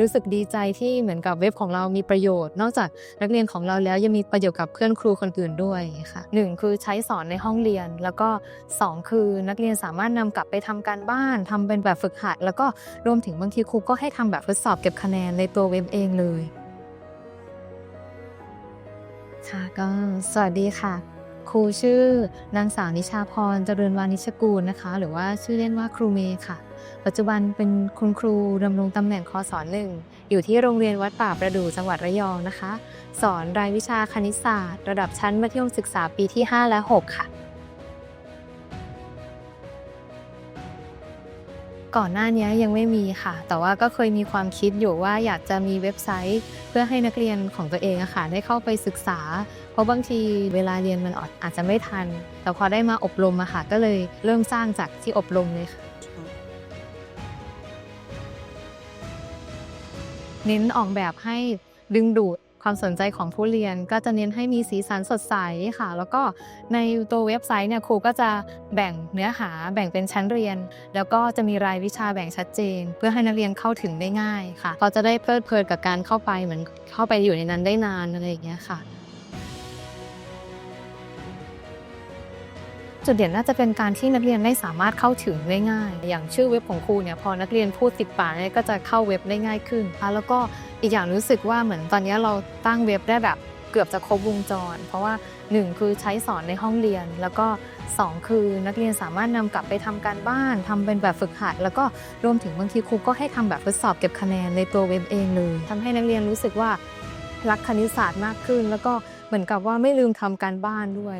รู้สึกดีใจที่เหมือนกับเว็บของเรามีประโยชน์ นอกจากนักเรียนของเราแล้วยังมีประโยชน์กับเพื่อนครูคนอื่นด้วยค่ะหนึ่งคือใช้สอนในห้องเรียน แล้วก็สองคือนักเรียนสามารถนำกลับไปทำการบ้านทำเป็นแบบฝึกหัด แล้วก็รวมถึงบางทีครูก็ให้ทำแบบทดสอบเก็บคะแนนในตัวเว็บเองเลยค่ะก็สวัสดีค่ะ ครูชื่อนางสาวนิชาพรเจริญวานิชกูลนะคะ หรือว่าชื่อเล่นว่าครูเมย์ค่ะ ปัจจุบันเป็นคุณครูดำรงตำแหน่งคอสอนหนึ่งอยู่ที่โรงเรียนวัดป่าประดู่จังหวัดระยองนะคะ สอนรายวิชาคณิตศาสตร์ ระดับชั้นมัธยมศึกษาปีที่ 5 และ 6 ค่ะ ก่อนหน้านี้ยังไม่มีค่ะ แต่ว่าก็เคยมีความคิดอยู่ว่าอยากจะมีเว็บไซต์ เพื่อให้นักเรียนของตัวเองอะค่ะได้เข้าไปศึกษา เพราะบางทีเวลาเรียนมันอาจจะไม่ทัน แต่พอได้มาอบรมอะค่ะก็เลยเริ่มสร้างจากที่อบรมเลยค่ะเน้นออกแบบให้ดึงดูด ความสนใจของผู้เรียนก็จะเน้นให้มีสีสันสดใสค่ะ แล้วก็ในตัวเว็บไซต์เนี่ยครูก็จะแบ่งเนื้อหาแบ่งเป็นชั้นเรียน แล้วก็จะมีรายวิชาแบ่งชัดเจน เพื่อให้นักเรียนเข้าถึงได้ง่ายค่ะเขาจะได้เพลิดเพลินกับการเข้าไปเหมือนเข้าไปอยู่ในนั้นได้นานอะไรอย่างเงี้ยค่ะ จุดเด่นน่าจะเป็นการที่นักเรียนได้สามารถเข้าถึงได้ง่าย อย่างชื่อเว็บของครูเนี่ยพอนักเรียนพูดติดปากเนี่ยก็จะเข้าเว็บได้ง่ายขึ้น แล้วก็อีกอย่างรู้สึกว่าเหมือนตอนนี้เราตั้งเว็บได้แบบเกือบจะครบวงจร เพราะว่า 1 คือใช้สอนในห้องเรียน แล้วก็ 2 คือนักเรียนสามารถนำกลับไปทำการบ้านทำเป็นแบบฝึกหัด แล้วก็รวมถึงบางทีครูก็ให้ทำแบบทดสอบเก็บคะแนนในตัวเว็บเองเลยทำให้นักเรียนรู้สึกว่ารักคณิตศาสตร์มากขึ้น แล้วก็เหมือนกับว่าไม่ลืมทำการบ้านด้วย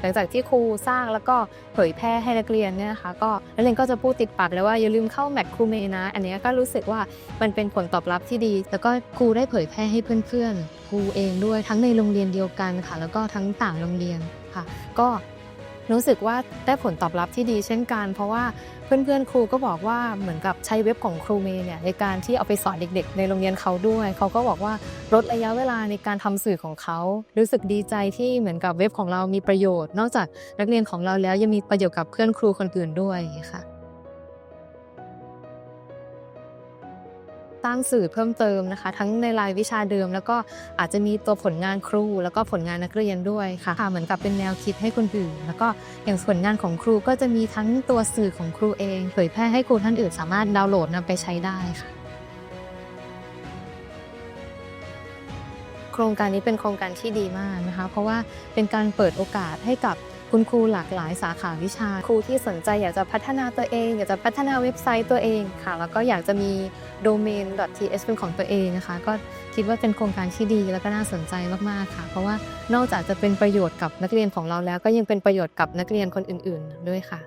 หลังจากที่ครูสร้างแล้วก็เผยแพร่ให้นักเรียนเนี่ยนะคะก็นักเรียนก็จะพูดติดปากเลยว่าอย่าลืมเข้าแมทครูเมนะ อันนี้ก็รู้สึกว่ามันเป็นผลตอบรับที่ดี แล้วก็ครูได้เผยแพร่ให้เพื่อนๆครูเองด้วยทั้งในโรงเรียนเดียวกันค่ะ แล้วก็ทั้งต่างโรงเรียนค่ะ ก็ รู้สึกว่าได้ผลตอบรับที่ดีเช่นกัน เพราะว่าเพื่อนๆ ครูก็บอกว่าเหมือนกับใช้เว็บของครูเมย์เนี่ยในการที่เอาไปสอนเด็กๆ ในโรงเรียนเขาด้วย เขาก็บอกว่าลดระยะเวลาในการทำสื่อของเขา รู้สึกดีใจที่เหมือนกับเว็บของเรามีประโยชน์ นอกจากนักเรียนของเราแล้วยังมีประโยชน์กับเพื่อนครูคนอื่นด้วยค่ะ สร้างสื่อเพิ่มเติมนะคะ ทั้งในรายวิชาเดิม แล้วก็อาจจะมีตัวผลงานครู แล้วก็ผลงานนักเรียนด้วยค่ะค่ะเหมือนกับเป็นแนวคิดให้คนอื่น แล้วก็อย่างผลงานของครูก็จะมีทั้งตัวสื่อของครูเอง เผยแพร่ให้ครูท่านอื่นสามารถดาวน์โหลดนำไปใช้ได้ค่ะโครงการนี้เป็นโครงการที่ดีมากนะคะ เพราะว่าเป็นการเปิดโอกาสให้กับ คุณครูหลากหลายสาขาวิชา ครูที่สนใจอยากจะพัฒนาตัวเอง อยากจะพัฒนาเว็บไซต์ตัวเองค่ะ แล้วก็อยากจะมี domain .ts เป็นของตัวเองนะคะ ก็คิดว่าเป็นโครงการที่ดีแล้วก็น่าสนใจมากๆค่ะ เพราะว่านอกจากจะเป็นประโยชน์กับนักเรียนของเราแล้ว ก็ยังเป็นประโยชน์กับนักเรียนคนอื่น ๆ ด้วยค่ะ